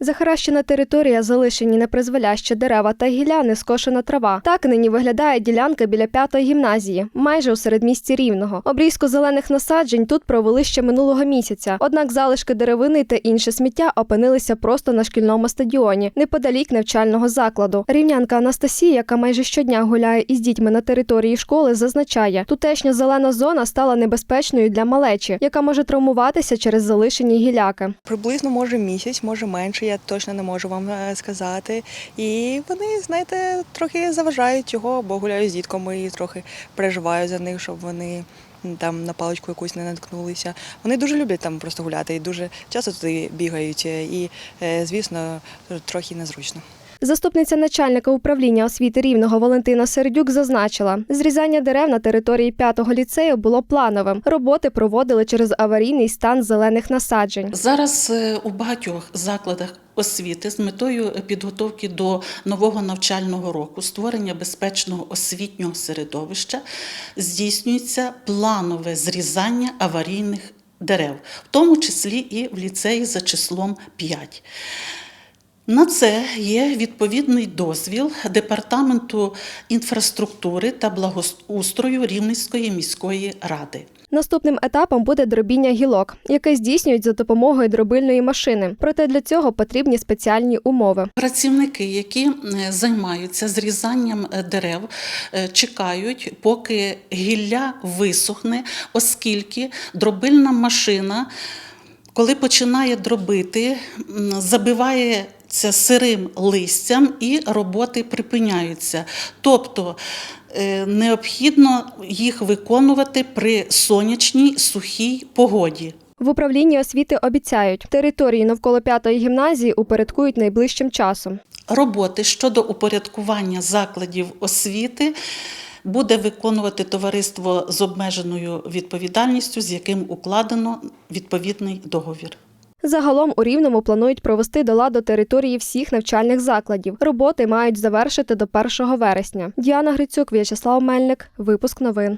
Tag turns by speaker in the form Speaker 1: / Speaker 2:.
Speaker 1: Захаращена територія, залишені непризволящі дерева та гілля, нескошена трава. Так нині виглядає ділянка біля п'ятої гімназії, майже у середмісті рівного. Обрізку зелених насаджень тут провели ще минулого місяця. Однак залишки деревини та інше сміття опинилися просто на шкільному стадіоні, неподалік навчального закладу. Рівнянка Анастасія, яка майже щодня гуляє із дітьми на території школи, зазначає, тутешня зелена зона стала небезпечною для малечі, яка може травмуватися через залишені гіляки.
Speaker 2: Приблизно може місяць, може менше, я точно не можу вам е, сказати. І вони, знаєте, трохи заважають його, бо гуляю з дітками і трохи переживаю за них, щоб вони там на паличку якусь не наткнулися. Вони дуже люблять там просто гуляти і дуже часто туди бігають. І, е, звісно, трохи незручно.
Speaker 1: Заступниця начальника управління освіти рівного Валентина Сердюк зазначила, зрізання дерев на території п'ятого ліцею було плановим. Роботи проводили через аварійний стан зелених насаджень.
Speaker 3: Зараз е, у багатьох закладах освіти з метою підготовки до нового навчального року, створення безпечного освітнього середовища здійснюється планове зрізання аварійних дерев, в тому числі і в ліцеї за числом 5. На це є відповідний дозвіл Департаменту інфраструктури та благоустрою Рівненської міської ради.
Speaker 1: Наступним етапом буде дробіння гілок, яке здійснюють за допомогою дробильної машини. Проте для цього потрібні спеціальні умови.
Speaker 3: Працівники, які е, займаються зрізанням е, дерев, е, чекають, поки гілля висохне, оскільки дробильна машина, коли починає дробити, забиває. Це сирим листям і роботи припиняються. Тобто е, необхідно їх виконувати при сонячній сухій погоді.
Speaker 1: В управлінні освіти обіцяють, території навколо п'ятої гімназії упорядкують найближчим часом.
Speaker 3: Роботи щодо упорядкування закладів освіти буде виконувати товариство з обмеженою відповідальністю, з яким укладено відповідний договір.
Speaker 1: Загалом у Рівному планують провести до ладу території всіх навчальних закладів. Роботи мають завершити до 1 вересня. Діана Грицюк, В'ячеслав Мельник. Випуск новин.